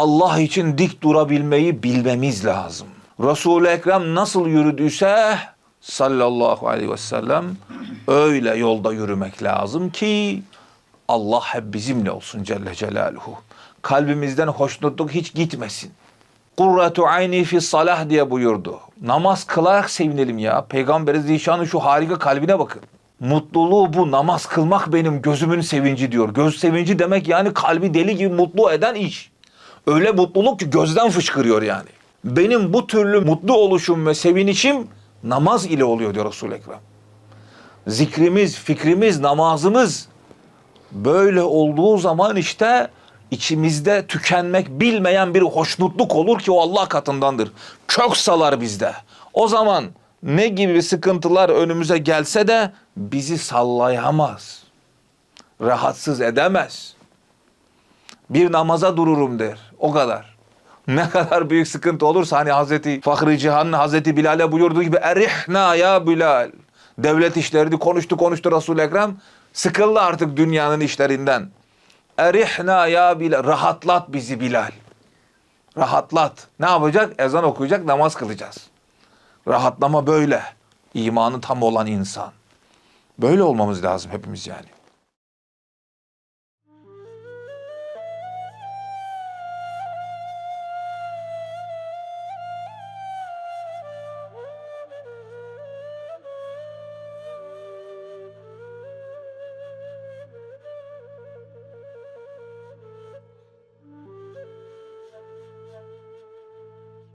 Allah için dik durabilmeyi bilmemiz lazım. Resul-i Ekrem nasıl yürüdüyse sallallahu aleyhi ve sellem öyle yolda yürümek lazım ki Allah hep bizimle olsun Celle Celaluhu. Kalbimizden hoşnutluk hiç gitmesin. Kurratu ayni fi salah diye buyurdu. Namaz kılarak sevinelim ya. Peygamberi Zişan'ın şu harika kalbine bakın. Mutluluğu bu namaz kılmak benim gözümün sevinci diyor. Göz sevinci demek yani kalbi deli gibi mutlu eden iş. Öyle mutluluk ki gözden fışkırıyor yani. Benim bu türlü mutlu oluşum ve sevinişim namaz ile oluyor diyor Resul-i Ekrem. Zikrimiz, fikrimiz, namazımız böyle olduğu zaman işte içimizde tükenmek bilmeyen bir hoşnutluk olur ki o Allah katındandır. Kök salar bizde. O zaman ne gibi sıkıntılar önümüze gelse de bizi sallayamaz. Rahatsız edemez. Bir namaza dururum der. O kadar. Ne kadar büyük sıkıntı olursa hani Hazreti Fahri Cihan'ın Hazreti Bilal'e buyurduğu gibi erihna ya Bilal. Devlet işlerini konuştu konuştu Resul-i Ekrem. Sıkıldı artık dünyanın işlerinden. Erihna ya Bilal. Rahatlat bizi Bilal. Rahatlat. Ne yapacak? Ezan okuyacak, namaz kılacağız. Rahatlama böyle. İmanı tam olan insan. Böyle olmamız lazım hepimiz yani.